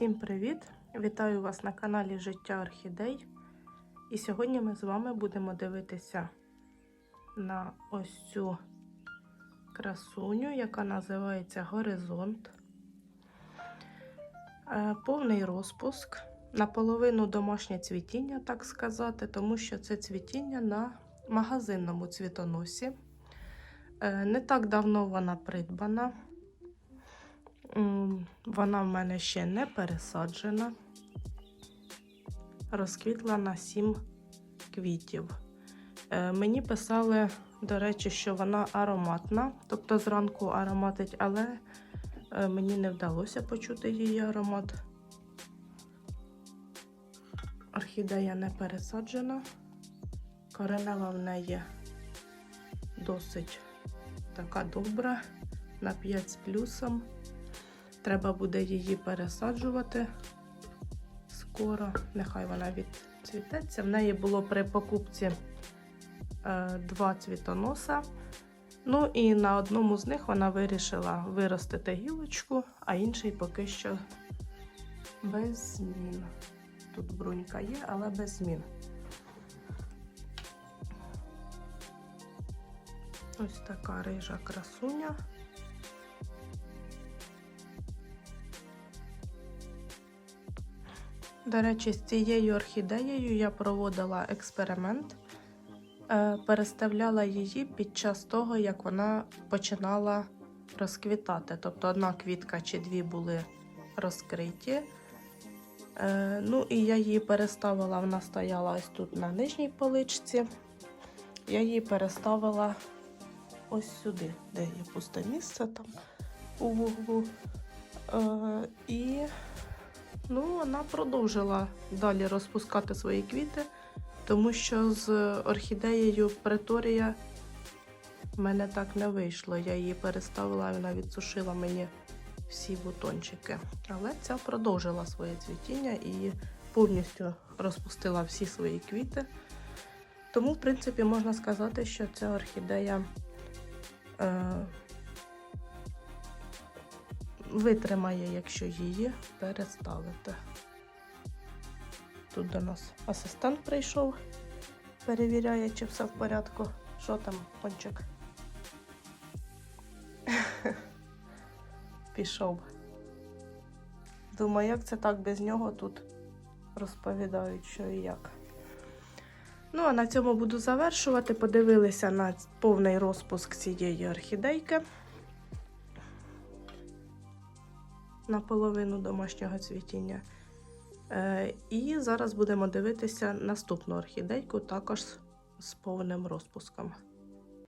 Всім привіт! Вітаю вас на каналі Життя Орхідей. І сьогодні ми з вами будемо дивитися на ось цю красуню, яка називається Горизонт. Е, Повний розпуск. Наполовину домашнє цвітіння, так сказати, тому що це цвітіння на магазинному цвітоносі. Е, Не так давно вона придбана. Вона в мене ще не пересаджена. Розквітла на 7 квітів. Е, Мені писали, до речі, що вона ароматна, тобто зранку ароматить, але е, мені не вдалося почути її аромат. Орхідея не пересаджена. Коренева в неї досить така добра, на 5 з плюсом. Треба буде її пересаджувати скоро. Нехай вона відцвітеться. В неї було при покупці е, два цвітоноса. Ну і на одному з них вона вирішила виростити гілочку, а інший поки що без змін. Тут брунька є, але без змін. Ось така рижа красуня. До речі, з цією орхідеєю я проводила експеримент, Е, переставляла її під час того, як вона починала розквітати. Тобто одна квітка чи дві були розкриті. Е, Ну і я її переставила, вона стояла ось тут на нижній поличці. Я її переставила ось сюди, де є пусте місце там у вуглу. Е, І Ну, вона продовжила далі розпускати свої квіти, тому що з орхідеєю Преторія в мене так не вийшло. Я її переставила, вона відсушила мені всі бутончики. Але ця продовжила своє цвітіння і повністю розпустила всі свої квіти. Тому, в принципі, можна сказати, що ця орхідея е, витримає, якщо її переставити. Тут до нас асистент прийшов, перевіряє, чи все в порядку. Що там, пончик? Пішов. Думаю, як це так без нього тут розповідають, що і як. Ну, а на цьому буду завершувати. Подивилися на повний розпуск цієї орхідейки. Наполовину домашнього цвітіння. Е, і зараз будемо дивитися наступну орхідейку, також з повним розпуском.